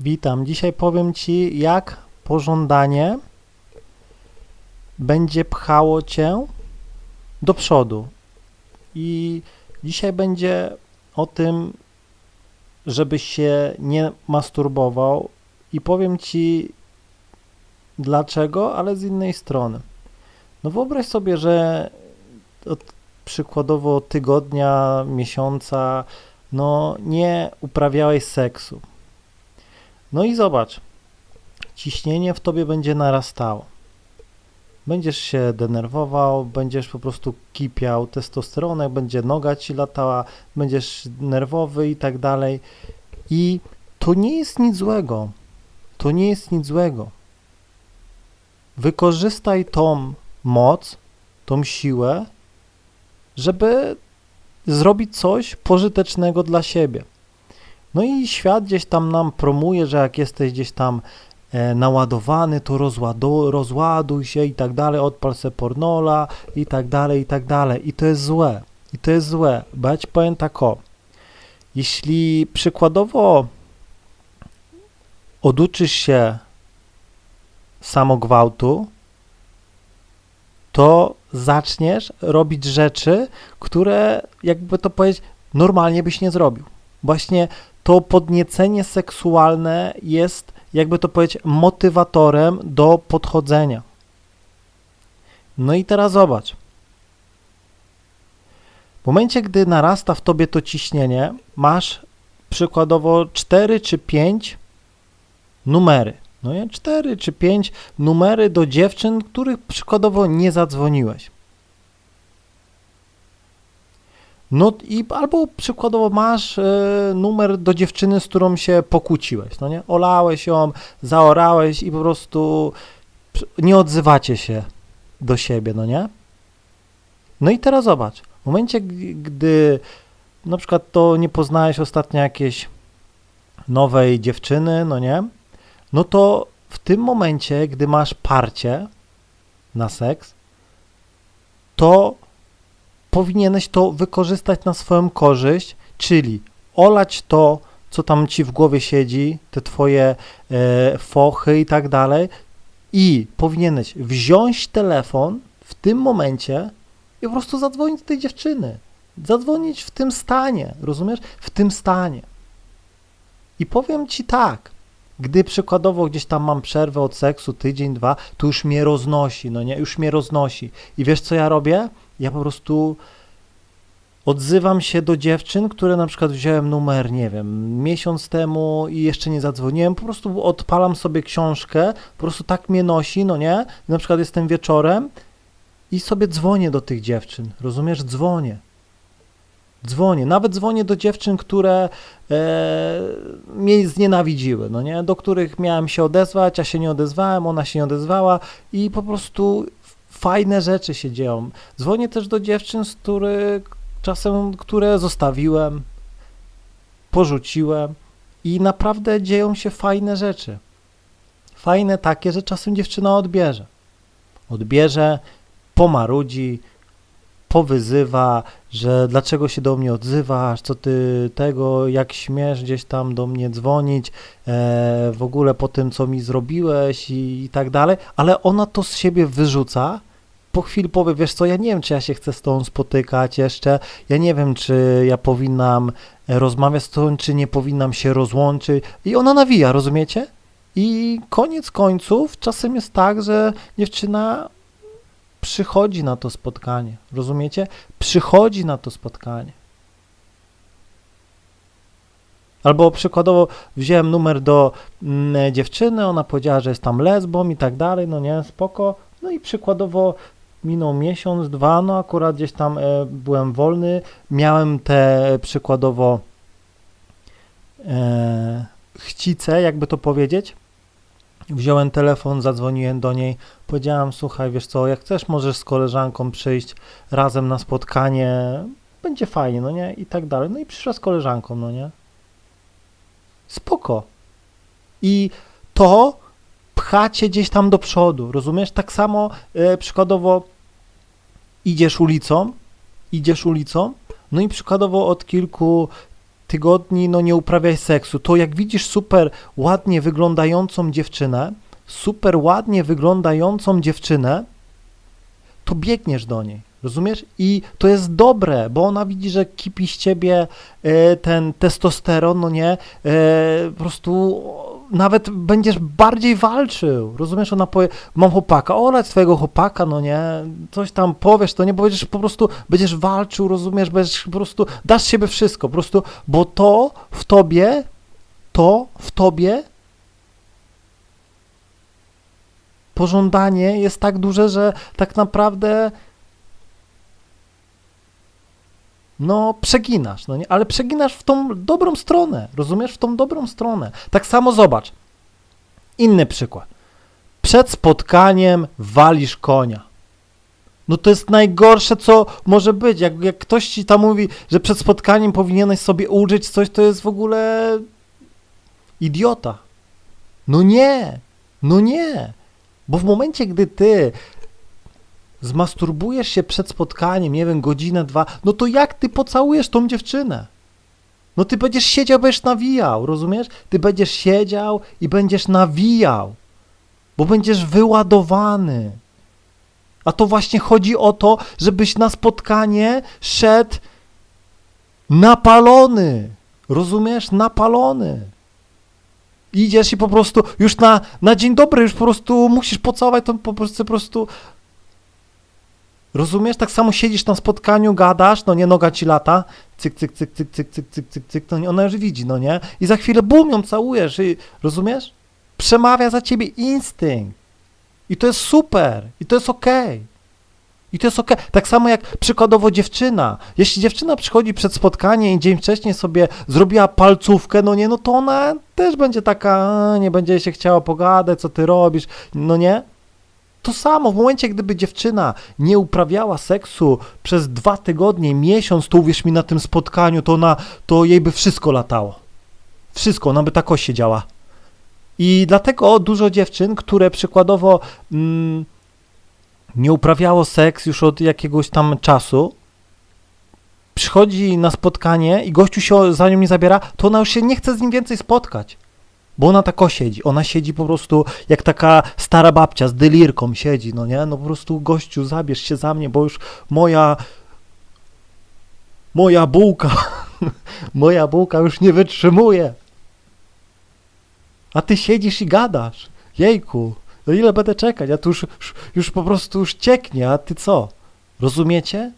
Witam. Dzisiaj powiem Ci, jak pożądanie będzie pchało Cię do przodu. I dzisiaj będzie o tym, żebyś się nie masturbował i powiem Ci dlaczego, ale z innej strony. No wyobraź sobie, że od przykładowo tygodnia, miesiąca, no nie uprawiałeś seksu. No i zobacz, ciśnienie w tobie będzie narastało. Będziesz się denerwował, będziesz po prostu kipiał testosteronem, będzie noga ci latała, będziesz nerwowy i tak dalej. I to nie jest nic złego. To nie jest nic złego. Wykorzystaj tą moc, tą siłę, żeby zrobić coś pożytecznego dla siebie. No i świat gdzieś tam nam promuje, że jak jesteś gdzieś tam e, naładowany, to rozładu, rozładuj się i tak dalej, odpal se pornola i tak dalej, i tak dalej. I to jest złe. I to jest złe, bo ja ci powiem tak o. Jeśli przykładowo oduczysz się samogwałtu, to zaczniesz robić rzeczy, które, jakby to powiedzieć, normalnie byś nie zrobił. Właśnie to podniecenie seksualne jest, jakby to powiedzieć, motywatorem do podchodzenia. No i teraz zobacz. W momencie, gdy narasta w tobie to ciśnienie, masz przykładowo 4 czy 5 numery. No nie, 4 czy 5 numery do dziewczyn, których przykładowo nie zadzwoniłeś. No i albo przykładowo masz e, numer do dziewczyny, z którą się pokłóciłeś, no nie? Olałeś ją, zaorałeś i po prostu nie odzywacie się do siebie, no nie? No i teraz zobacz, w momencie, gdy na przykład to nie poznałeś ostatnio jakiejś nowej dziewczyny, no nie? No to w tym momencie, gdy masz parcie na seks, to powinieneś to wykorzystać na swoją korzyść, czyli olać to, co tam ci w głowie siedzi, te twoje e, fochy i tak dalej, i powinieneś wziąć telefon w tym momencie i po prostu zadzwonić do tej dziewczyny. Zadzwonić w tym stanie, rozumiesz? W tym stanie. I powiem ci tak, gdy przykładowo gdzieś tam mam przerwę od seksu, tydzień, dwa, to już mnie roznosi, no nie, już mnie roznosi. I wiesz co ja robię? Ja po prostu odzywam się do dziewczyn, które na przykład wziąłem numer, nie wiem, miesiąc temu i jeszcze nie zadzwoniłem, po prostu odpalam sobie książkę, po prostu tak mnie nosi, no nie? Na przykład jestem wieczorem i sobie dzwonię do tych dziewczyn, rozumiesz? Dzwonię. Dzwonię, nawet dzwonię do dziewczyn, które e, mnie znienawidziły, no nie? Do których miałem się odezwać, a się nie odezwałem, ona się nie odezwała i po prostu fajne rzeczy się dzieją. Dzwonię też do dziewczyn, z czasem, które zostawiłem, porzuciłem i naprawdę dzieją się fajne rzeczy. Fajne takie, że czasem dziewczyna odbierze. Odbierze, pomarudzi, powyzywa, że dlaczego się do mnie odzywasz, co ty tego, jak śmiesz gdzieś tam do mnie dzwonić, e, w ogóle po tym, co mi zrobiłeś i, i tak dalej, ale ona to z siebie wyrzuca, po chwili powie, wiesz co, ja nie wiem, czy ja się chcę z tą spotykać jeszcze, ja nie wiem, czy ja powinnam e, rozmawiać z tą, czy nie powinnam się rozłączyć i ona nawija, rozumiecie? I koniec końców czasem jest tak, że dziewczyna przychodzi na to spotkanie, rozumiecie? Przychodzi na to spotkanie. Albo przykładowo wziąłem numer do mm, dziewczyny, ona powiedziała, że jest tam lesbą i tak dalej, no nie, spoko. No i przykładowo minął miesiąc, dwa, no akurat gdzieś tam e, byłem wolny, miałem te przykładowo e, chcice, jakby to powiedzieć. Wziąłem telefon, zadzwoniłem do niej, powiedziałem, słuchaj, wiesz co, jak chcesz, możesz z koleżanką przyjść razem na spotkanie, będzie fajnie, no nie, i tak dalej. No i przyszła z koleżanką, no nie. Spoko. I to pcha cię gdzieś tam do przodu, rozumiesz? Tak samo e, przykładowo idziesz ulicą, idziesz ulicą, no i przykładowo od kilku tygodni no nie uprawiaj seksu, to jak widzisz super ładnie wyglądającą dziewczynę, super ładnie wyglądającą dziewczynę, to biegniesz do niej, rozumiesz? I to jest dobre, bo ona widzi, że kipi z ciebie e, ten testosteron, no nie, e, po prostu nawet będziesz bardziej walczył, rozumiesz? Ona powie, mam chłopaka, olać twojego chłopaka, no nie, coś tam powiesz, to nie, bo będziesz po prostu, będziesz walczył, rozumiesz, będziesz po prostu, dasz siebie wszystko, po prostu, bo to w tobie, to w tobie pożądanie jest tak duże, że tak naprawdę no przeginasz, no nie? ale przeginasz w tą dobrą stronę, rozumiesz? W tą dobrą stronę. Tak samo zobacz. Inny przykład. Przed spotkaniem walisz konia. No to jest najgorsze, co może być. Jak, jak ktoś ci tam mówi, że przed spotkaniem powinieneś sobie ulżyć coś, to jest w ogóle idiota. No nie, no nie. Bo w momencie, gdy ty zmasturbujesz się przed spotkaniem, nie wiem, godzinę, dwa, no to jak ty pocałujesz tą dziewczynę? No ty będziesz siedział, będziesz nawijał, rozumiesz? Ty będziesz siedział i będziesz nawijał, bo będziesz wyładowany. A to właśnie chodzi o to, żebyś na spotkanie szedł napalony. Rozumiesz? Napalony. Idziesz i po prostu już na, na dzień dobry już po prostu musisz pocałować tą po prostu, po prostu Rozumiesz? Tak samo siedzisz na spotkaniu, gadasz, no nie, noga ci lata, cyk, cyk, cyk, cyk, cyk, cyk, cyk, cyk, cyk, no nie, ona już widzi, no nie? I za chwilę bum, ją całujesz i, rozumiesz? Przemawia za ciebie instynkt. I to jest super, i to jest okej. I to jest okej. Tak samo jak przykładowo dziewczyna. Jeśli dziewczyna przychodzi przed spotkanie i dzień wcześniej sobie zrobiła palcówkę, no nie, no to ona też będzie taka, "A, nie będzie się chciała pogadać, co ty robisz, no nie? To samo, w momencie, gdyby dziewczyna nie uprawiała seksu przez dwa tygodnie, miesiąc, to uwierz mi, na tym spotkaniu, to ona, to jej by wszystko latało. Wszystko, ona by tak siedziała. I dlatego dużo dziewczyn, które przykładowo mm, nie uprawiało seks już od jakiegoś tam czasu, przychodzi na spotkanie i gościu się za nią nie zabiera, to ona już się nie chce z nim więcej spotkać. Bo ona tako siedzi. Ona siedzi po prostu jak taka stara babcia z delirką siedzi, no nie? No po prostu gościu, zabierz się za mnie, bo już moja moja bułka moja bułka już nie wytrzymuje. A ty siedzisz i gadasz. Jejku, no ile będę czekać? Ja tu już, już, już po prostu już cieknie, a ty co? Rozumiecie?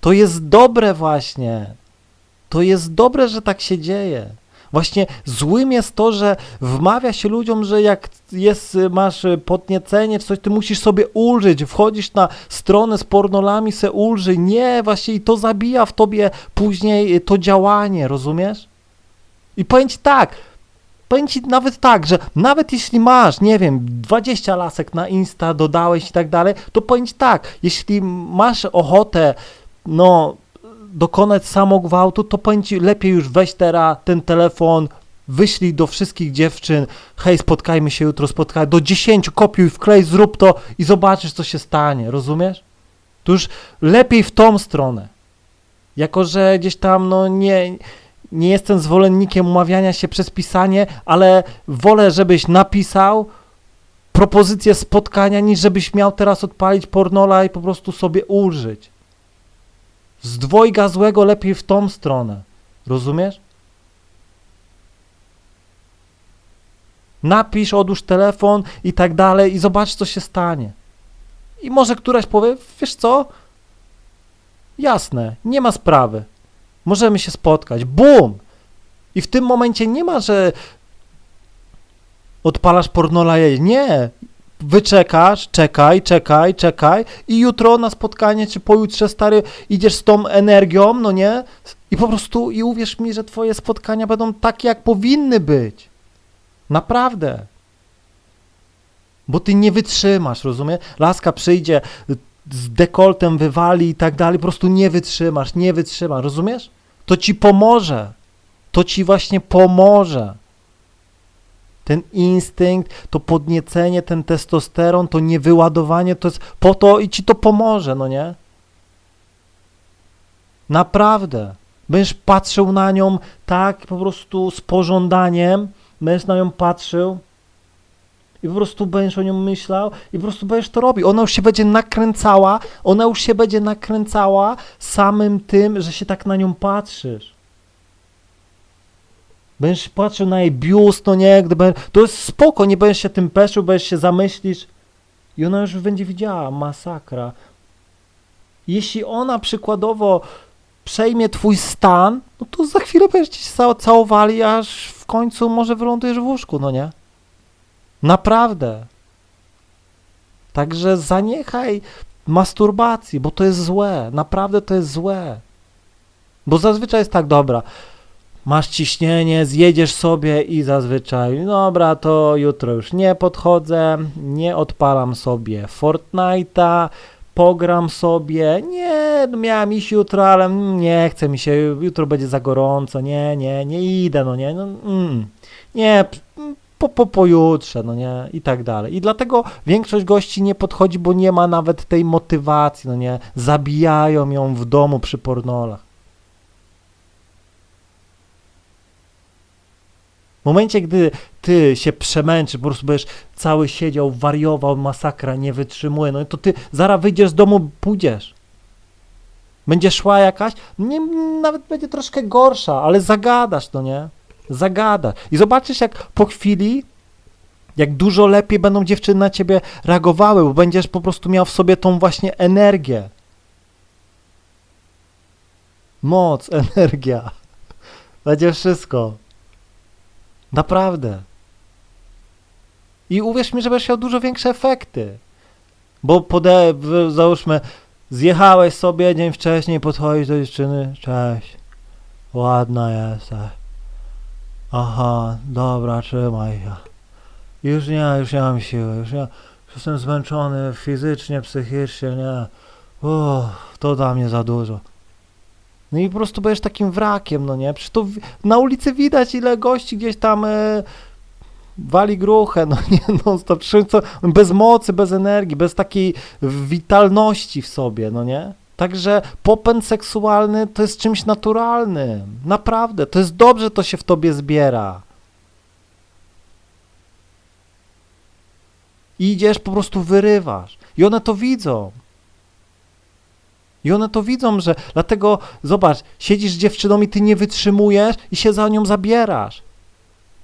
To jest dobre właśnie. To jest dobre, że tak się dzieje. Właśnie złym jest to, że wmawia się ludziom, że jak jest, masz podniecenie w coś, ty musisz sobie ulżyć, wchodzisz na stronę z pornolami, se ulżyj. Nie, właśnie i to zabija w tobie później to działanie, rozumiesz? I powiem ci tak, powiem ci nawet tak, że nawet jeśli masz, nie wiem, 20 lasek na Insta dodałeś i tak dalej, to powiem ci tak, jeśli masz ochotę, no, dokonać samogwałtu, to ci, lepiej już weź teraz ten telefon, wyślij do wszystkich dziewczyn, hej, spotkajmy się jutro, spotkaj, do 10 kopiuj, wklej, zrób to i zobaczysz, co się stanie, rozumiesz? To już lepiej w tą stronę. Jako, że gdzieś tam, no nie, nie jestem zwolennikiem umawiania się przez pisanie, ale wolę, żebyś napisał propozycję spotkania, niż żebyś miał teraz odpalić pornola i po prostu sobie ulżyć. Z dwojga złego lepiej w tą stronę. Rozumiesz? Napisz, odłóż telefon i tak dalej i zobacz, co się stanie. I może któraś powie, wiesz co? Jasne, nie ma sprawy. Możemy się spotkać. Bum! I w tym momencie nie ma, że odpalasz pornola jej. Nie. Wyczekasz, czekaj, czekaj, czekaj i jutro na spotkanie, czy pojutrze, stary, idziesz z tą energią, no nie? I po prostu, i uwierz mi, że twoje spotkania będą takie, jak powinny być. Naprawdę. Bo ty nie wytrzymasz, rozumiesz? Laska przyjdzie, z dekoltem wywali i tak dalej, po prostu nie wytrzymasz, nie wytrzymasz, rozumiesz? To ci pomoże. To ci właśnie pomoże. Ten instynkt, to podniecenie, ten testosteron, to niewyładowanie, to jest po to i ci to pomoże, no nie? Naprawdę. Będziesz patrzył na nią tak po prostu z pożądaniem, będziesz na nią patrzył i po prostu będziesz o nią myślał i po prostu będziesz to robił. Ona już się będzie nakręcała, ona już się będzie nakręcała samym tym, że się tak na nią patrzysz. Będziesz patrzył na jej biust, no nie, gdy to jest spoko, nie będziesz się tym peszył, będziesz się zamyślisz i ona już będzie widziała, masakra. Jeśli ona przykładowo przejmie twój stan, no to za chwilę będziecie się ca- całowali, aż w końcu może wylądujesz w łóżku, no nie? Naprawdę. Także zaniechaj masturbacji, bo to jest złe. Naprawdę to jest złe. Bo zazwyczaj jest tak, dobra, masz ciśnienie, zjedziesz sobie i zazwyczaj, dobra, to jutro już nie podchodzę, nie odpalam sobie Fortnite'a, pogram sobie, nie, no miałem iść jutro, ale mm, nie chce mi się, jutro będzie za gorąco, nie, nie, nie idę, no nie, no, mm, nie, mm, po, po, pojutrze, no nie, i tak dalej. I dlatego większość gości nie podchodzi, bo nie ma nawet tej motywacji, no nie, zabijają ją w domu przy pornolach. W momencie, gdy ty się przemęczysz, po prostu będziesz cały siedział, wariował, masakra, nie wytrzymuje, no to ty zaraz wyjdziesz z domu, pójdziesz. Będzie szła jakaś, nie, nawet będzie troszkę gorsza, ale zagadasz, no nie? Zagadasz. I zobaczysz, jak po chwili, jak dużo lepiej będą dziewczyny na ciebie reagowały, bo będziesz po prostu miał w sobie tą właśnie energię. Moc, energia. Będzie wszystko. Naprawdę. I uwierz mi, że będziesz miał dużo większe efekty. Bo pode, załóżmy, zjechałeś sobie dzień wcześniej, podchodzisz do dziewczyny, cześć, ładna jesteś. Aha, dobra, trzymaj się. Już nie, już nie mam siły, już nie, jestem zmęczony fizycznie, psychicznie, nie. Uff, to dla mnie za dużo. No i po prostu będziesz takim wrakiem, no nie? Przecież to wi- na ulicy widać, ile gości gdzieś tam e, wali gruchę, no nie, no stop, co, bez mocy, bez energii, bez takiej witalności w sobie, no nie? Także popęd seksualny to jest czymś naturalnym, naprawdę, to jest dobrze, to się w tobie zbiera. I idziesz, po prostu wyrywasz. I one to widzą. I one to widzą, że dlatego zobacz, siedzisz z dziewczyną i ty nie wytrzymujesz i się za nią zabierasz.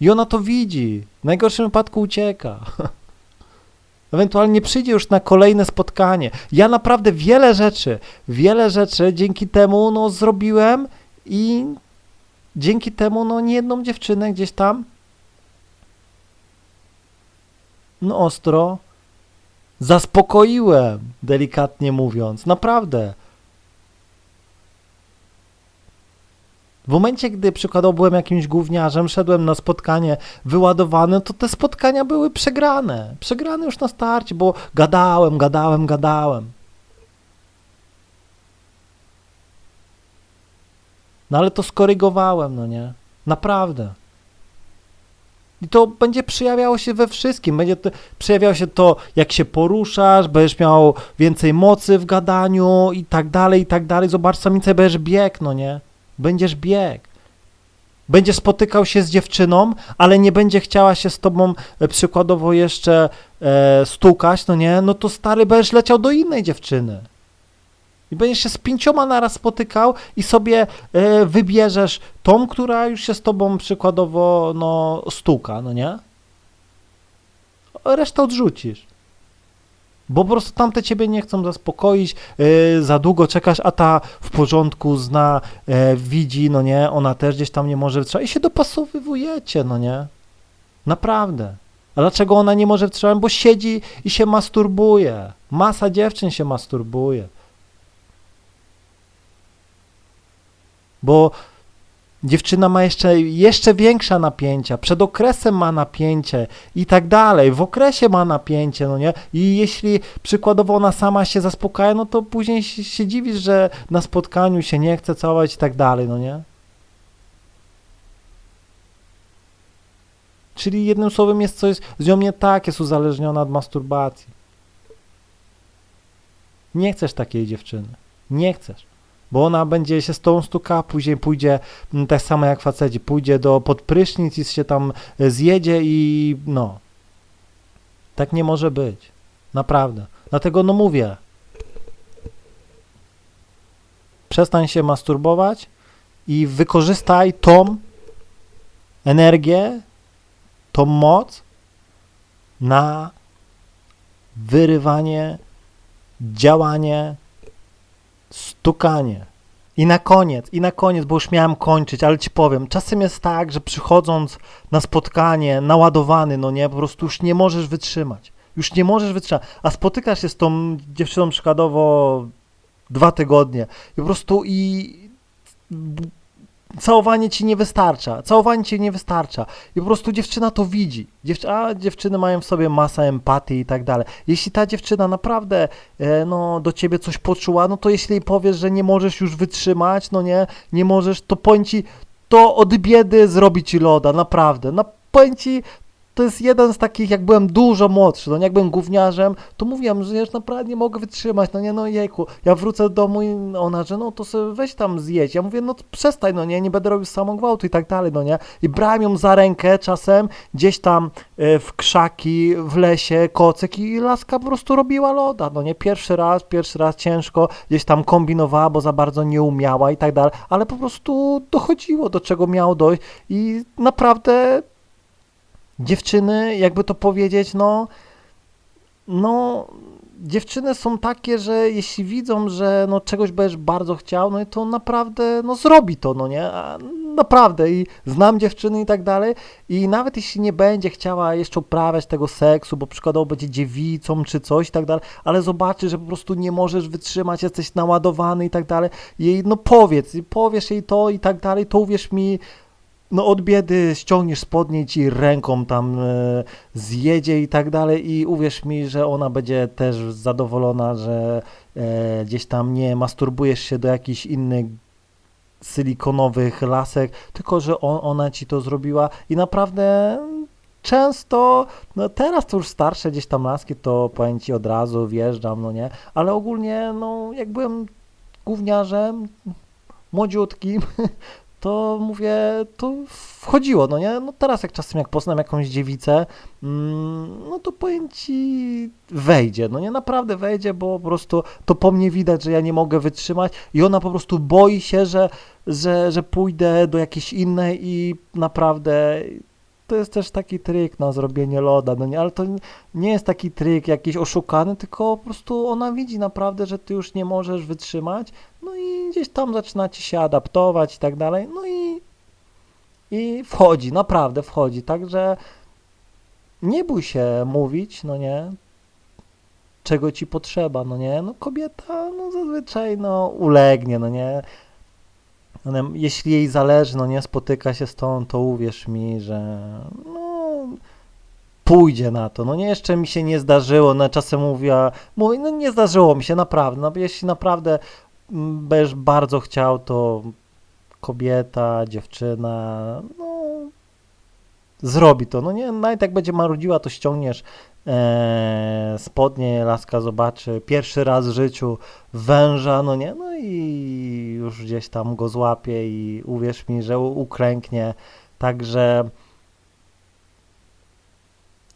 I ona to widzi. W najgorszym wypadku ucieka. Ewentualnie przyjdzie już na kolejne spotkanie. Ja naprawdę wiele rzeczy, wiele rzeczy dzięki temu no, zrobiłem i dzięki temu no, niejedną dziewczynę gdzieś tam no ostro zaspokoiłem, delikatnie mówiąc. Naprawdę. W momencie, gdy przykładowo byłem jakimś gówniarzem, szedłem na spotkanie wyładowany, to te spotkania były przegrane. Przegrane już na starcie, bo gadałem, gadałem, gadałem. No ale to skorygowałem, no nie? Naprawdę. I to będzie przejawiało się we wszystkim. Będzie to, przejawiało się to, jak się poruszasz, będziesz miał więcej mocy w gadaniu i tak dalej, i tak dalej. Zobacz, samice będziesz bieg, no nie? Będziesz bieg. Będziesz spotykał się z dziewczyną, ale nie będzie chciała się z tobą e, przykładowo jeszcze e, stukać, no nie? No to stary będziesz leciał do innej dziewczyny. I będziesz się z pięcioma naraz spotykał i sobie e, wybierzesz tą, która już się z tobą przykładowo no, stuka, no nie? Resztę odrzucisz. Bo po prostu tamte ciebie nie chcą zaspokoić, e, za długo czekasz, a ta w porządku zna, e, widzi, no nie, ona też gdzieś tam nie może wytrzymać i się dopasowywujecie, no nie? Naprawdę. A dlaczego ona nie może wytrzymać? Bo siedzi i się masturbuje. Masa dziewczyn się masturbuje. Bo dziewczyna ma jeszcze, jeszcze większe napięcia, przed okresem ma napięcie i tak dalej, w okresie ma napięcie, no nie? I jeśli przykładowo ona sama się zaspokaja, no to później się, się dziwisz, że na spotkaniu się nie chce całować i tak dalej, no nie? Czyli jednym słowem jest coś z nią nie tak, jest uzależniona od masturbacji. Nie chcesz takiej dziewczyny. Nie chcesz. Bo ona będzie się z tą stukała, później pójdzie mm, tak samo jak faceci, pójdzie do podprysznic i się tam e, zjedzie i no. Tak nie może być. Naprawdę. Dlatego no mówię. Przestań się masturbować i wykorzystaj tą energię, tą moc na wyrywanie, działanie, stukanie. I na koniec, i na koniec, bo już miałem kończyć, ale ci powiem, czasem jest tak, że przychodząc na spotkanie, naładowany, no nie, po prostu już nie możesz wytrzymać. Już nie możesz wytrzymać. A spotykasz się z tą dziewczyną przykładowo dwa tygodnie i po prostu i całowanie ci nie wystarcza. Całowanie ci nie wystarcza. I po prostu dziewczyna to widzi. Dziewczy a dziewczyny mają w sobie masę empatii i tak dalej. Jeśli ta dziewczyna naprawdę e, no, do ciebie coś poczuła, no to jeśli jej powiesz, że nie możesz już wytrzymać, no nie, nie możesz, to powiem ci, to od biedy zrobi ci loda, naprawdę. No, powiem ci, to jest jeden z takich, jak byłem dużo młodszy, no nie, jak byłem gówniarzem, to mówiłem, że już naprawdę nie mogę wytrzymać, no nie, no jejku, ja wrócę do domu i ona, że no to sobie weź tam zjeść, ja mówię, no przestań, no nie, nie będę robił samogwałtu i tak dalej, no nie, i brałem ją za rękę czasem gdzieś tam e, w krzaki, w lesie, kocyk i laska po prostu robiła loda, no nie, pierwszy raz, pierwszy raz ciężko, gdzieś tam kombinowała, bo za bardzo nie umiała i tak dalej, ale po prostu dochodziło, do czego miało dojść i naprawdę dziewczyny, jakby to powiedzieć, no, no, dziewczyny są takie, że jeśli widzą, że no czegoś będziesz bardzo chciał, no i to naprawdę, no zrobi to, no nie, A naprawdę i znam dziewczyny i tak dalej i nawet jeśli nie będzie chciała jeszcze uprawiać tego seksu, bo przykładowo będzie dziewicą czy coś i tak dalej, ale zobaczy, że po prostu nie możesz wytrzymać, jesteś naładowany i tak dalej, jej no powiedz, powiesz jej to i tak dalej, to uwierz mi, no od biedy ściągniesz spodnie ci ręką tam e, zjedzie i tak dalej. I uwierz mi, że ona będzie też zadowolona, że e, gdzieś tam nie masturbujesz się do jakichś innych silikonowych lasek, tylko że on, ona ci to zrobiła. I naprawdę często, no teraz to już starsze gdzieś tam laski, to powiem ci od razu wjeżdżam, no nie, ale ogólnie, no jak byłem gówniarzem, młodziutkim, to mówię, to wchodziło, no nie? No teraz jak czasem jak poznam jakąś dziewicę, mm, no to powiem ci, wejdzie, no nie? Naprawdę wejdzie, bo po prostu to po mnie widać, że ja nie mogę wytrzymać i ona po prostu boi się, że, że, że pójdę do jakiejś innej i naprawdę to jest też taki tryk na zrobienie loda, no nie, ale to nie jest taki tryk jakiś oszukany, tylko po prostu ona widzi naprawdę, że ty już nie możesz wytrzymać, no i gdzieś tam zaczyna ci się adaptować i tak dalej, no i, i wchodzi, naprawdę wchodzi, także nie bój się mówić, no nie, czego ci potrzeba, no nie, no kobieta, no zazwyczaj, no ulegnie, no nie, ona, jeśli jej zależy, no nie spotyka się z tą, to uwierz mi, że no, pójdzie na to. No nie, jeszcze mi się nie zdarzyło, no czasem mówię, mówię, no nie zdarzyło mi się naprawdę, no jeśli naprawdę będziesz bardzo chciał, to kobieta, dziewczyna, no zrobi to, no nie, nawet jak będzie marudziła, to ściągniesz e, spodnie, laska zobaczy pierwszy raz w życiu węża, no nie, no i już gdzieś tam go złapie i uwierz mi, że u- uklęknie, także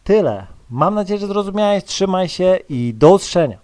tyle. Mam nadzieję, że zrozumiałeś, trzymaj się i do usłyszenia.